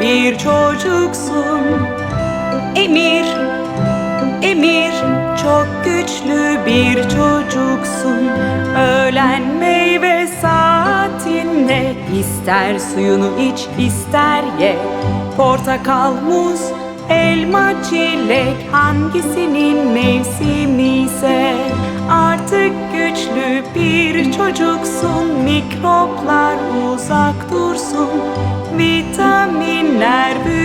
bir çocuksun. Emir, Emir çok güçlü bir çocuksun. Öğlen meyve saatinde ister suyunu iç ister ye. Portakal, muz, elma, çilek hangisinin mevsimi ise artık güçlü bir çocuksun. Mikroplar uzak dursun.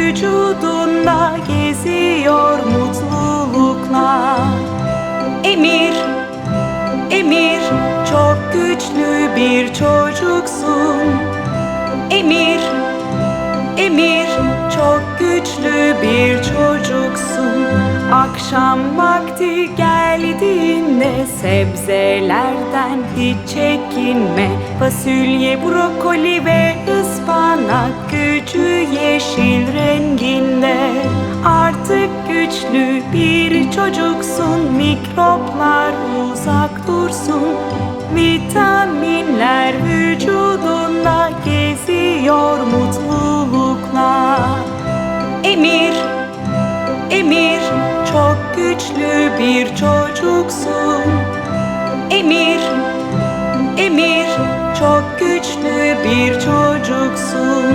Vücudunda geziyor mutlulukla. Emir, Emir çok güçlü bir çocuksun. Emir, Emir çok güçlü bir çocuksun. Akşam vakti geldiğinde sebzelerden hiç çekinme. Fasulye, brokoli ve ıspanak gücü yeşil renginde. Artık güçlü bir çocuksun. Mikroplar uzak dursun. Vitaminler vücudunda geziyor mutlulukla. Emir, Emir çok güçlü bir çocuksun. Emir, Emir çok güçlü bir çocuksun.